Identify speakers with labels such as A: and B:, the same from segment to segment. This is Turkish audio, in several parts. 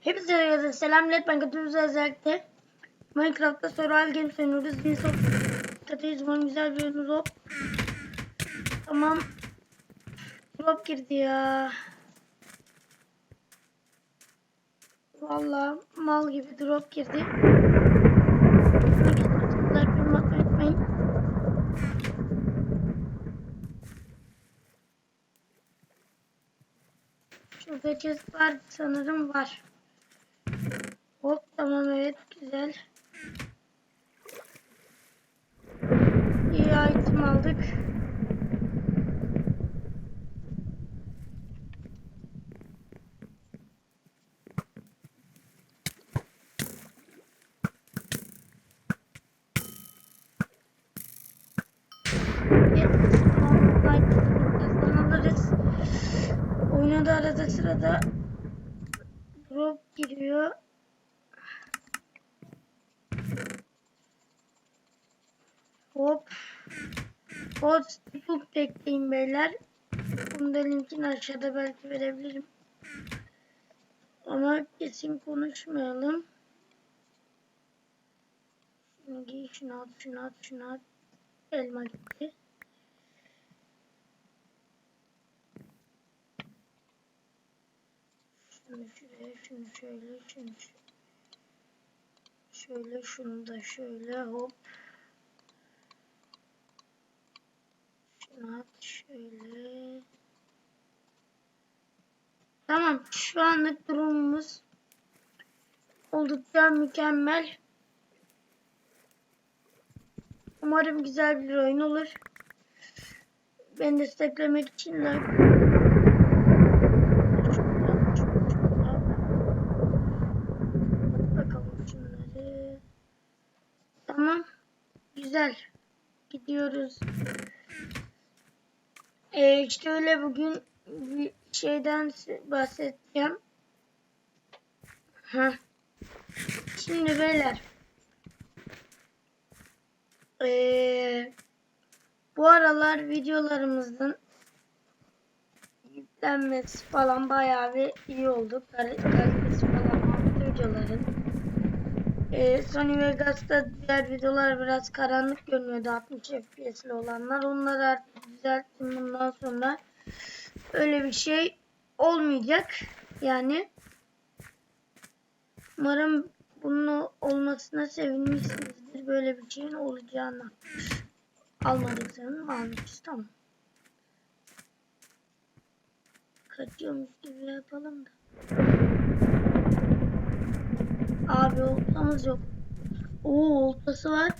A: Hepinize herkese selam millet ben Katılımız özellikle Minecraft'ta Survival Games oynuyoruz. Son katıyız bunun güzel bir oyunumuz hop. Tamam. Drop girdi ya. Vallahi mal gibi drop girdi. Like yorum atmayı unutmayın. Chest var sanırım var. Hop tamam evet güzel. İyi item aldık. Evet, tamam, like birazdan alırız. Oyuna da arada sırada drop giriyor. Hop. Hot Book bekleyin beyler. Bunu da linkini aşağıda belki verebilirim. Ama kesin konuşmayalım. Şunu giy, şunu at, şunu at, şunu at. Elma gitti. Şunu şöyle, şunu şöyle. Şöyle, şunu da şöyle hop. Şunu at şöyle. Tamam, şu anlık durumumuz oldukça mükemmel. Umarım güzel bir oyun olur. Beni desteklemek için like Şuradan, şuradan. Bakalım şunları. Tamam. Güzel. Gidiyoruz. Ee, işte öyle bugün bir şeyden bahsedeceğim. Heh. Şimdi beyler. Ee, bu aralar videolarımızın yüklenmesi falan bayağı bir iyi oldu. Kal- Kalitesi falan videoların. Ee, Sony Vegas'ta diğer videolar biraz karanlık görünüyordu 60 FPS'li olanlar. Onları artık düzelttim bundan sonra. Öyle bir şey olmayacak. Yani umarım bunun olmasına sevinmişsinizdir. Böyle bir şeyin olacağına. Almadık sanırım. Almışız. Tamam. Kaçıyormuş gibi yapalım da. Abi oltamız yok. Oo oltası var.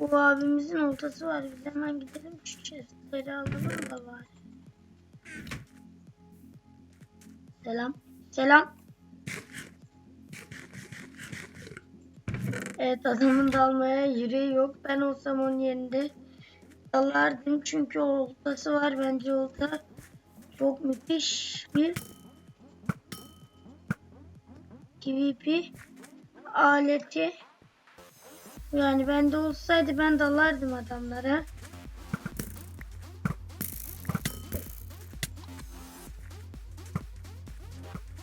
A: Bu abimizin oltası var. Biz hemen gidelim şu chestleri alalım da var. Selam. Selam. Evet adamın dalmaya yüreği yok. Ben olsam onun yerinde dalardım çünkü oltası var. Bence olta çok müthiş bir PvP aleti. Yani bende olsaydı ben dalardım adamlara.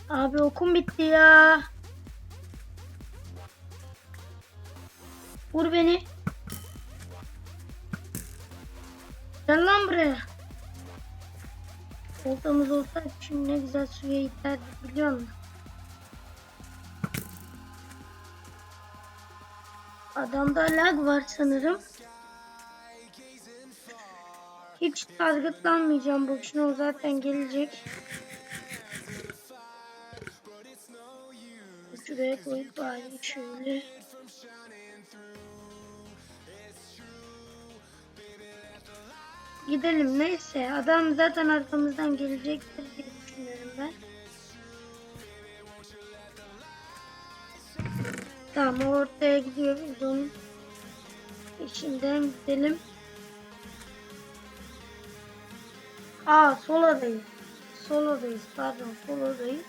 A: Abi okum bitti ya. Vur beni. Gel lan buraya. Oltamız olsaydı şimdi ne güzel suya iterdik biliyor musun? Adamda lag var sanırım. Hiç targetlanmayacağım boşuna o zaten gelecek. Şuraya koyup bari şöyle. Gidelim neyse. Adam zaten arkamızdan gelecektir Tamam ortaya gidiyoruz onun içinden gidelim. Aa soladayız. Soladayız pardon soladayız.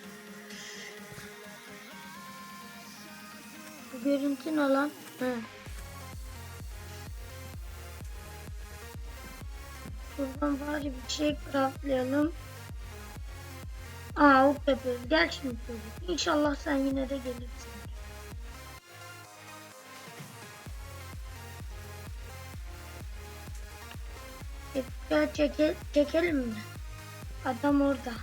A: Bu görüntü ne lan? He. Şuradan bari bir şey craftlayalım. Aa ok yapıyoruz. Gel şimdi çocuk. İnşallah sen yine de gelirsin. Gel çeke, çekelim mi? Adam orada.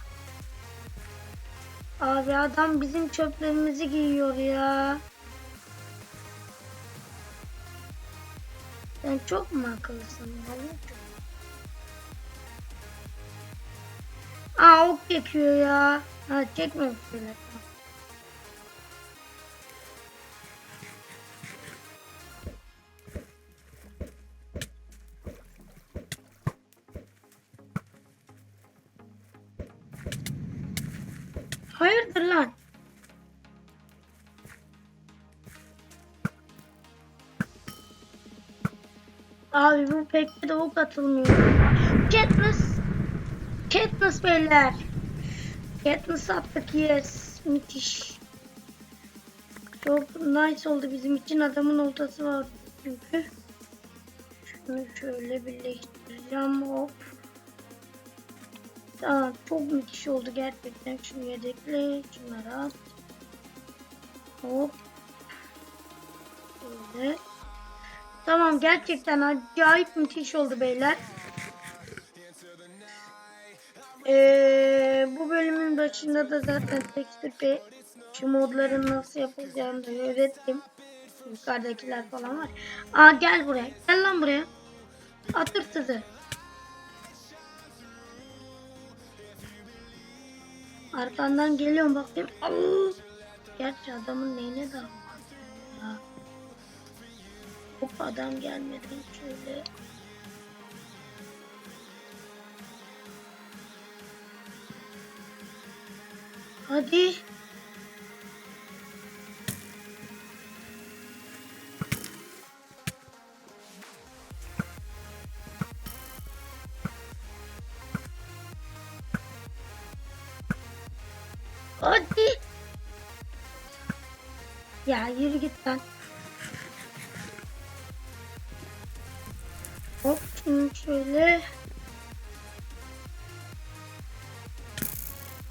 A: Abi adam bizim çöplerimizi giyiyor ya. Sen çok mu akıllısın? Aa ok çekiyor ya. Ha çekmemiş bile. Hayırdır lan? Abi bu pek de ok atılmıyor. Katniss. Katniss beyler. Katniss attık yes. Müthiş. Çok nice oldu bizim için. Adamın oltası var çünkü. Şunu şöyle birleştireceğim. Hop. Tamam çok müthiş oldu gerçekten. Şunu yedekle. Şunları at. Hop. Böyle. Tamam gerçekten acayip müthiş oldu beyler. Ee, bu bölümün başında da zaten tekstür ve şu modların nasıl yapılacağını da öğrettim. Yukarıdakiler falan var. Aa gel buraya. Gel lan buraya. Atır sizi. Arkandan geliyorum bakayım. Allah. Gerçi adamın neyine de ya. Hop adam gelmedi şöyle. Hadi. Yürü git lan. Hop şunu şöyle.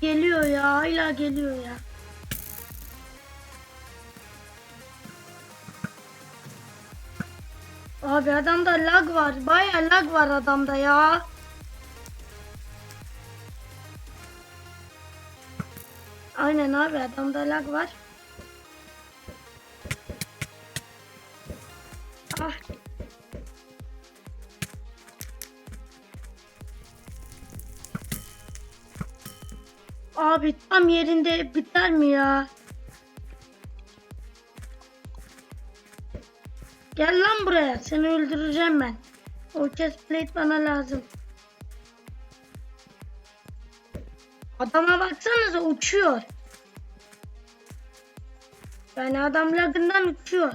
A: Geliyor ya hala geliyor ya. Abi adamda lag var. Baya lag var adamda ya. Aynen abi adamda lag var. Abi tam yerinde biter mi ya? Gel lan buraya. Seni öldüreceğim ben. O chest plate bana lazım. Adama baksanıza uçuyor. Yani adam lagından uçuyor.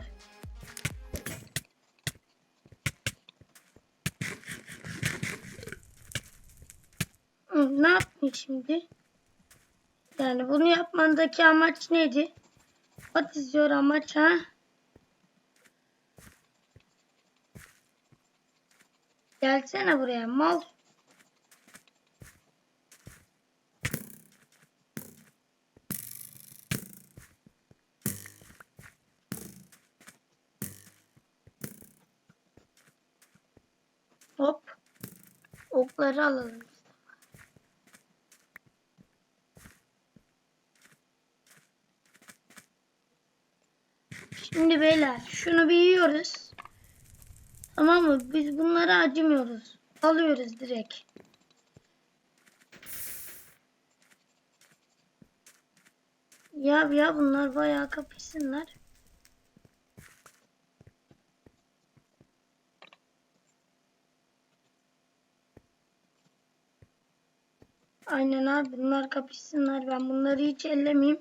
A: Ne yaptın şimdi? Yani bunu yapmandaki amaç neydi? What is amaç ha? Gelsene buraya mal. Hop. Okları alalım. Şimdi beyler şunu bir yiyoruz. Tamam mı? Biz bunlara acımıyoruz. Alıyoruz direkt. Ya ya bunlar bayağı kapışsınlar. Aynen abi bunlar kapışsınlar. Ben bunları hiç ellemeyeyim.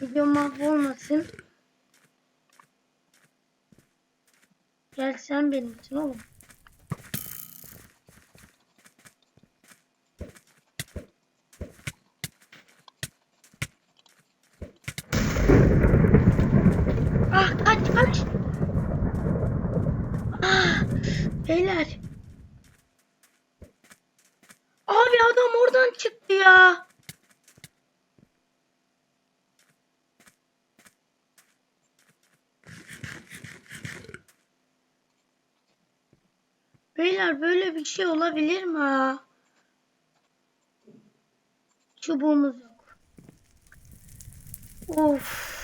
A: Video mahvolmasın. Gel sen benim için oğlum. Ah kaç kaç. Ah beyler. Abi adam oradan çıktı ya. Beyler böyle bir şey olabilir mi? Çubuğumuz yok. Of.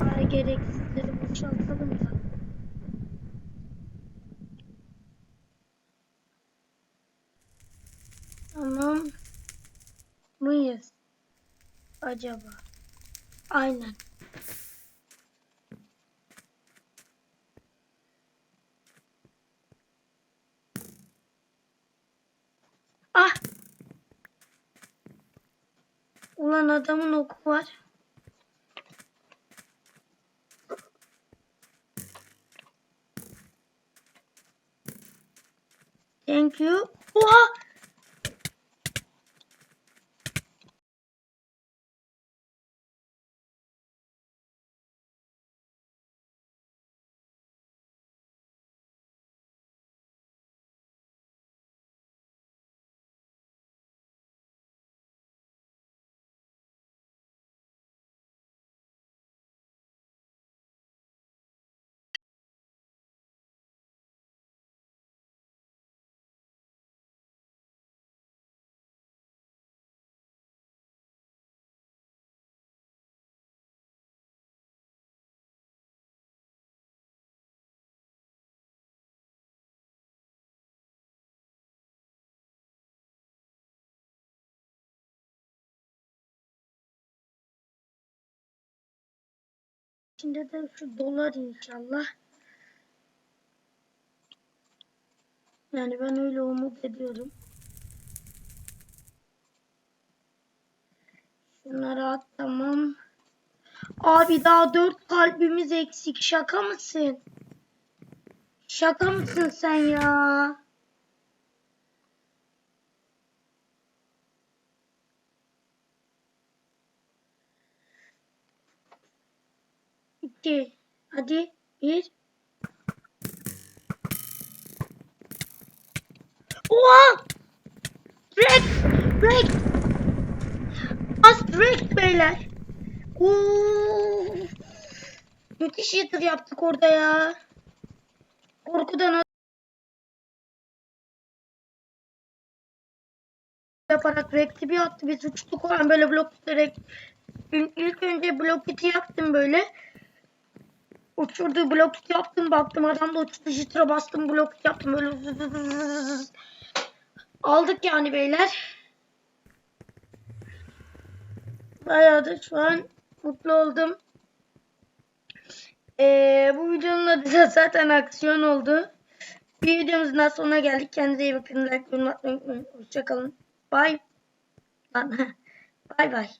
A: Bari gereksizleri boşaltalım da. Tamam. Mıyız? Acaba? Aynen. Ah! Ulan adamın oku var. Thank you. Oha! İçinde de şu dolar inşallah. Yani ben öyle umut ediyorum. Şunları at tamam. Abi daha dört kalbimiz eksik. Şaka mısın? Şaka mısın sen ya? İki. Hadi. Bir. Oha! Break! Break! Az break beyler. Oo! Müthiş yatır yaptık orada ya. Korkudan yaparak rekti bir attı. Biz uçtuk o an böyle blok direkt. İlk önce blok iti yaptım böyle. Uçurdu blok yaptım baktım adam da uçtu jitre bastım blok yaptım böyle. Aldık yani beyler. Bayağı da şu an mutlu oldum. Ee, bu videonun adı da zaten aksiyon oldu. Bir videomuzun daha sonuna geldik. Kendinize iyi bakın. Like, yorum atmayı unutmayın. Hoşçakalın. Bye. Bye bye.